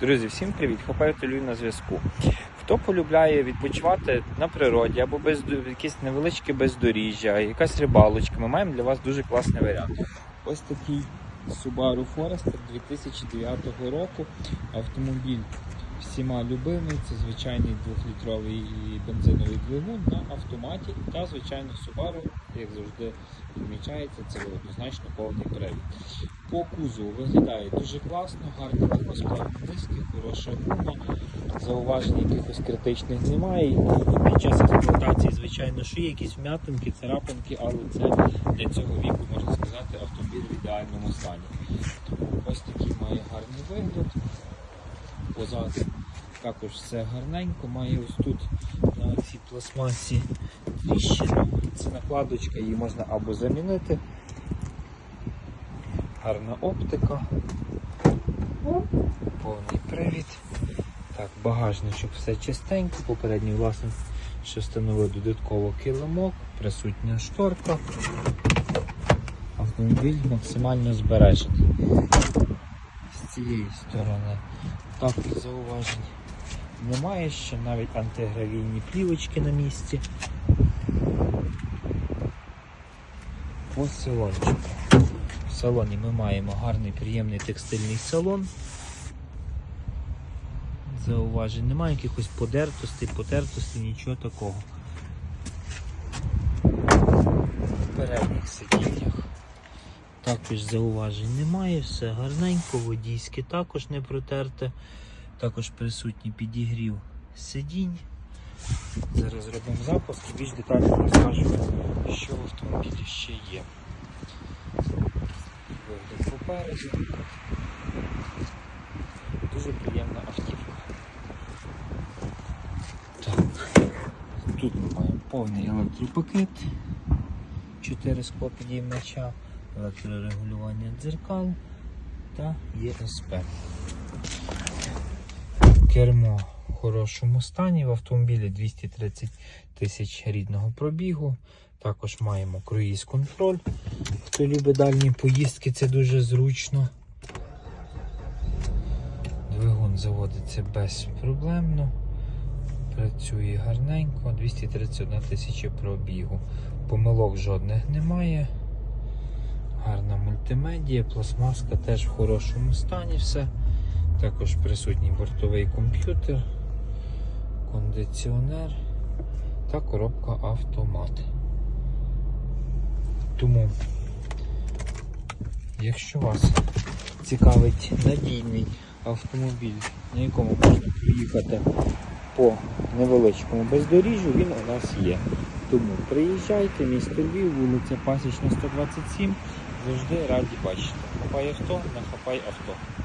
Друзі, всім привіт! Хапаю Львів на зв'язку. Хто полюбляє відпочивати на природі або без якісь невеличке бездоріжжя, якась рибалочка, ми маємо для вас дуже класний варіант. Ось такий Subaru Forester 2009 року. Автомобіль всіма любимий. Це звичайний 2-літровий бензиновий двигун на автоматі та звичайно Subaru, як завжди відмічається, це однозначно повний привід. По кузову виглядає дуже класно, гарні легкосплавні диски, хороша гума, зауважень якихось критичних немає. Під час експлуатації, звичайно, що є якісь вм'ятинки, царапинки, але це для цього віку, можна сказати, автомобіль в ідеальному стані. Ось такий має гарний вигляд. Позаду також все гарненько, має ось тут на цій пластмасі тріщину. Це накладочка, її можна або замінити. Гарна оптика. Повний привід. Так, багажничок все чистенько. Попередній власник ще встановив додатково килимок, присутня шторка. Автомобіль максимально збережений. Цієї сторони також зауважень немає ще, навіть антигравійні плівочки на місці. По салончику. В салоні ми маємо гарний приємний текстильний салон. Зауважень немає якихось подертостей, потертостей, нічого такого. Передніх сидіннях також зауважень немає, все гарненько, водійське також не протерте. Також присутній підігрів сидінь. Зараз зробимо запуск і більш детально розкажу, що в автомобілі ще є. Вигляд попереду. Дуже приємна автівка. Так. Тут ми маємо повний електропакет, 4 скло підіймача, електрорегулювання дзеркал та ЄСП. Кермо в хорошому стані. В автомобілі 230 тисяч рідного пробігу. Також маємо круїз контроль. Хто любить дальні поїздки, це дуже зручно. Двигун заводиться безпроблемно. Працює гарненько, 231 тисяча пробігу. Помилок жодних немає. Гарна мультимедія, пластмаска теж в хорошому стані все. Також присутній бортовий комп'ютер, кондиціонер та коробка автомат. Тому, якщо вас цікавить надійний автомобіль, на якому можна приїхати по невеличкому бездоріжжю, він у нас є. Тому приїжджайте, місто Львів, вулиця Пасічна, 127. Завжди раді бачити. Хапай авто, не хапай авто.